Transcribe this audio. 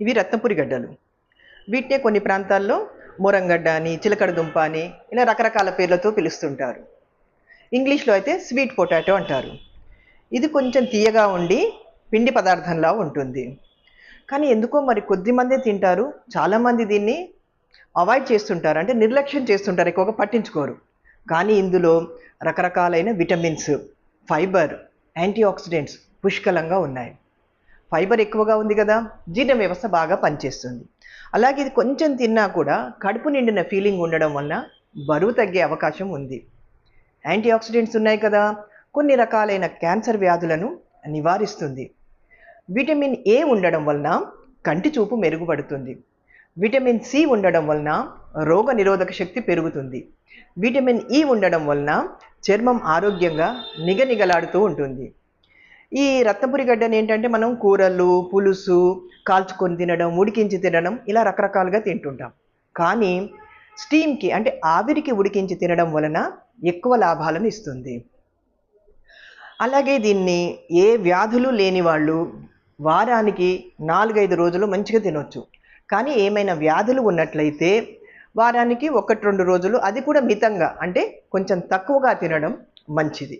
ఇవి రత్నపురి గడ్డలు. వీటినే కొన్ని ప్రాంతాల్లో మూరంగడ్డ అని చిలకడ దుంప అని ఇలా రకరకాల పేర్లతో పిలుస్తుంటారు. ఇంగ్లీష్లో అయితే స్వీట్ పొటాటో అంటారు. ఇది కొంచెం తీయగా ఉండి పిండి పదార్థంలా ఉంటుంది. కానీ ఎందుకో మరి కొద్దిమంది తింటారు. చాలామంది దీన్ని అవాయిడ్ చేస్తుంటారు. అంటే నిర్లక్ష్యం చేస్తుంటారు. ఎక్కువగా పట్టించుకోరు. కానీ ఇందులో రకరకాలైన విటమిన్స్ ఫైబర్ యాంటీ ఆక్సిడెంట్స్ పుష్కలంగా ఉన్నాయి. ఫైబర్ ఎక్కువగా ఉంది కదా జీర్ణ వ్యవస్థ బాగా పనిచేస్తుంది. అలాగే ఇది కొంచెం తిన్నా కూడా కడుపు నిండిన ఫీలింగ్ ఉండడం వలన బరువు తగ్గే అవకాశం ఉంది. యాంటీ ఆక్సిడెంట్స్ ఉన్నాయి కదా కొన్ని రకాలైన క్యాన్సర్ వ్యాధులను నివారిస్తుంది. విటమిన్ ఏ ఉండడం వలన కంటి చూపు మెరుగుపడుతుంది. విటమిన్ సి ఉండడం వలన రోగ నిరోధక శక్తి పెరుగుతుంది. విటమిన్ ఈ ఉండడం వలన చర్మం ఆరోగ్యంగా నిగనిగలాడుతూ ఉంటుంది. ఈ రత్నపురి గడ్డని ఏంటంటే మనం కూరలు పులుసు కాల్చుకొని తినడం ఉడికించి తినడం ఇలా రకరకాలుగా తింటుంటాం. కానీ స్టీమ్కి అంటే ఆవిరికి ఉడికించి తినడం వలన ఎక్కువ లాభాలను ఇస్తుంది. అలాగే దీన్ని ఏ వ్యాధులు లేని వాళ్ళు వారానికి నాలుగైదు రోజులు మంచిగా తినొచ్చు. కానీ ఏమైనా వ్యాధులు ఉన్నట్లయితే వారానికి ఒకటి రెండు రోజులు అది కూడా మితంగా అంటే కొంచెం తక్కువగా తినడం మంచిది.